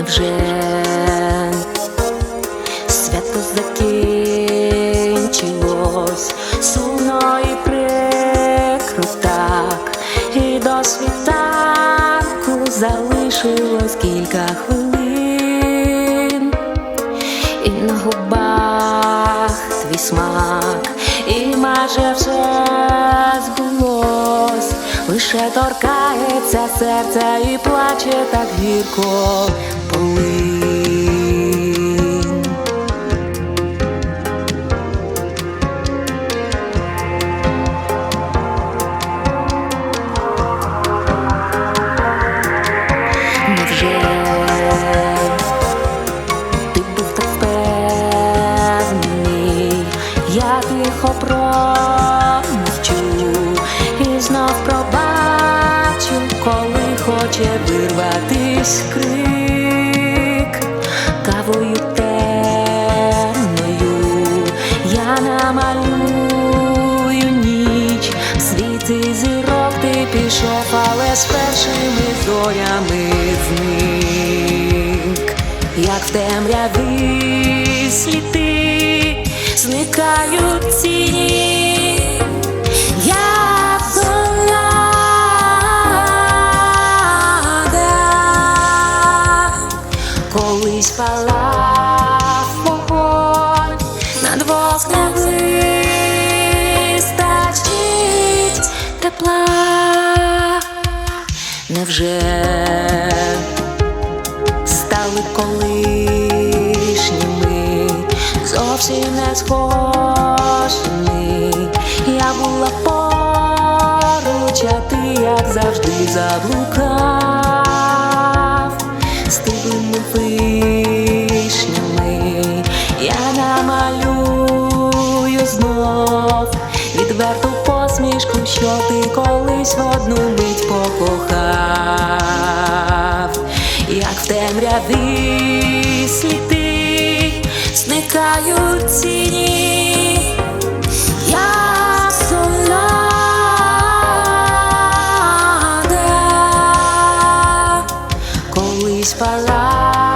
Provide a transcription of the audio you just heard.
Невже свято закінчилось, сумно і прикро так, і до світанку залишилось кілька хвилин, і на губах твій смак, і майже збулось, лише торкається серця і плаче так гірко полин. Невже ти був так впевнений, я тихо промовчу хоче вирватись крик. Кавою темною, я намалюю ніч, світи зірок ти пішов, але з першими зорями зник, як в темряві сліди зникають ціні. Колись палав вогонь, на двох не вистачить тепла. Невже стали колишніми, зовсім не схожими. Я була поруч, а ти, як завжди, заблукав посмішку, що ти колись в одну мить покохав, як в темряві сліди зникають ціні. Як солода, колись пала